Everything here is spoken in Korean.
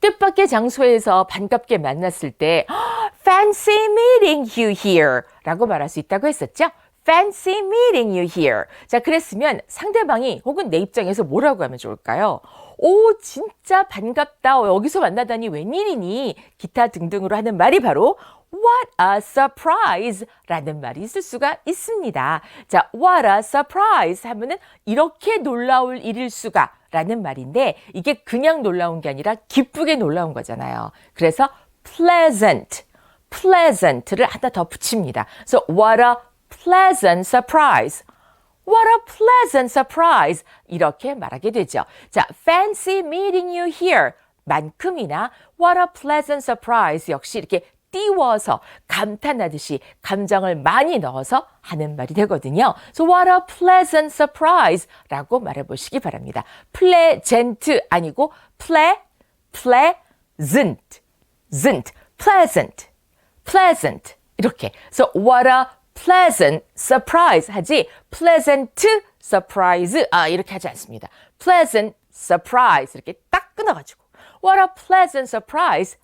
뜻밖의 장소에서 반갑게 만났을 때 fancy meeting you here 라고 말할 수 있다고 했었죠. fancy meeting you here. 자, 그랬으면 상대방이 혹은 내 입장에서 뭐라고 하면 좋을까요? 오, 진짜 반갑다. 어, 여기서 만나다니 웬일이니? 기타 등등으로 하는 말이 바로 What a surprise! 라는 말이 있을 수가 있습니다. 자, what a surprise! 하면은 이렇게 놀라울 일일 수가 라는 말인데 이게 그냥 놀라운 게 아니라 기쁘게 놀라운 거잖아요. 그래서 pleasant, pleasant를 하나 더 붙입니다. 그래서 what a pleasant surprise. What a pleasant surprise. 이렇게 말하게 되죠. 자, fancy meeting you here. 만큼이나 what a pleasant surprise 역시 이렇게 띄워서 감탄하듯이 감정을 많이 넣어서 하는 말이 되거든요. So what a pleasant surprise 라고 말해 보시기 바랍니다. pleasant 아니고 ple, pleasant, zant, pleasant, pleasant 이렇게. So what a pleasant surprise 하지 pleasant surprise 아 이렇게 하지 않습니다. pleasant surprise 이렇게 딱 끊어가지고 what a pleasant surprise